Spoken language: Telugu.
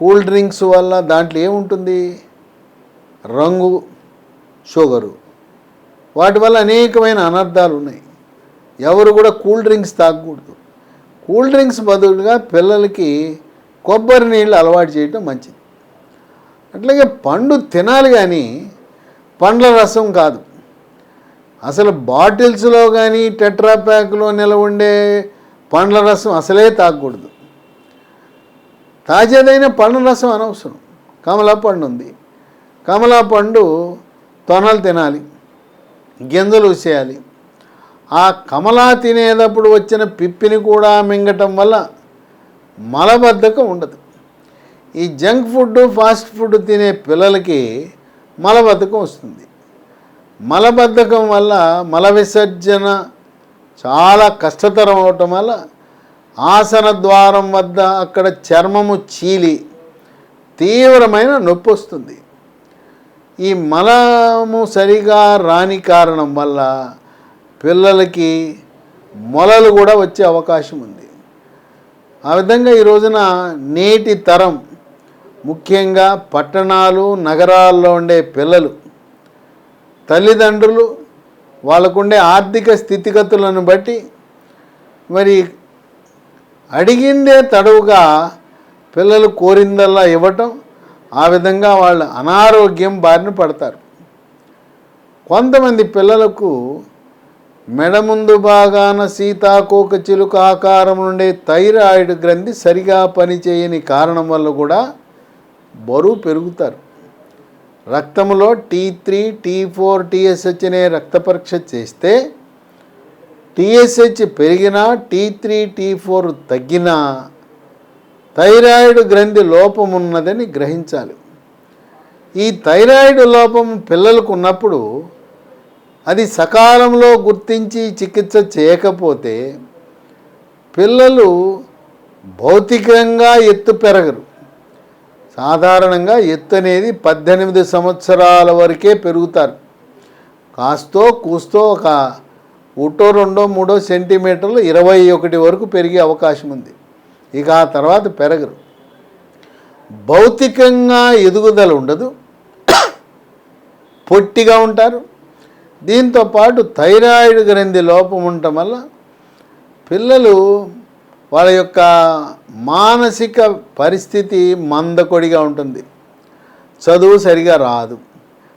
కూల్ డ్రింక్స్ వల్ల దాంట్లో ఏముంటుంది? రంగు షుగరు. వాటి వల్ల అనేకమైన అనర్థాలు ఉన్నాయి. ఎవరు కూడా కూల్ డ్రింక్స్ తాగకూడదు. కూల్ డ్రింక్స్ బదులుగా పిల్లలకి కొబ్బరి నీళ్ళు అలవాటు చేయటం మంచిది. అట్లాగే పండు తినాలి కానీ పండ్ల రసం కాదు. అసలు బాటిల్స్లో కానీ టెట్రాప్యాక్లో నిలవ ఉండే పండ్ల రసం అసలే తాగకూడదు. తాజాదైన పండు రసం అనవసరం. కమలా పండు ఉంది. కమలా పండు తొనలు తినాలి. గింజలు ఉసేయాలి. ఆ కమలా తినేటప్పుడు వచ్చిన పిప్పిని కూడా మింగటం వల్ల మలబద్ధకం ఉండదు. ఈ జంక్ ఫుడ్ ఫాస్ట్ ఫుడ్ తినే పిల్లలకి మలబద్ధకం వస్తుంది. మలబద్ధకం వల్ల మల విసర్జన చాలా కష్టతరం అవటం వల్ల ఆసన ద్వారం వద్ద అక్కడ చర్మము చీలి తీవ్రమైన నొప్పి వస్తుంది. ఈ మలము సరిగా రాని కారణం వల్ల పిల్లలకి మొలలు కూడా వచ్చే అవకాశం ఉంది. ఆ విధంగా ఈ రోజున నేటి తరం ముఖ్యంగా పట్టణాలు నగరాల్లో ఉండే పిల్లలు తల్లిదండ్రులు వాళ్ళకుండే ఆర్థిక స్థితిగతులను బట్టి మరి అడిగిందే తడవుగా పిల్లలు కోరిందల్లా ఇవ్వటం ఆ విధంగా వాళ్ళు అనారోగ్యం బారిన పడతారు. కొంతమంది పిల్లలకు మెడ ముందు భాగాన సీతాకోక చిలుక ఆకారం నుండే థైరాయిడ్ గ్రంథి సరిగా పనిచేయని కారణం వల్ల కూడా బరువు పెరుగుతారు. రక్తంలో T three T four TSH అనే రక్త పరీక్ష చేస్తే టీఎస్హెచ్ పెరిగినా టీ త్రీ టీ ఫోర్ తగ్గినా థైరాయిడ్ గ్రంథి లోపం ఉన్నదని గ్రహించాలి. ఈ థైరాయిడ్ లోపం పిల్లలకు ఉన్నప్పుడు అది సకాలంలో గుర్తించి చికిత్స చేయకపోతే పిల్లలు భౌతికంగా ఎత్తు పెరగరు. సాధారణంగా ఎత్తు అనేది పద్దెనిమిది సంవత్సరాల వరకే పెరుగుతారు. కాస్తో కూస్తో ఒక ఒకటో రెండో మూడో సెంటీమీటర్లు ఇరవై ఒకటి వరకు పెరిగే అవకాశం ఉంది. ఇక ఆ తర్వాత పెరగరు. భౌతికంగా ఎదుగుదల ఉండదు. పొట్టిగా ఉంటారు. దీంతో పాటు థైరాయిడ్ గ్రంథి లోపం ఉండటం వల్ల పిల్లలు వాళ్ళ యొక్క మానసిక పరిస్థితి మందకొడిగా ఉంటుంది. చదువు సరిగా రాదు.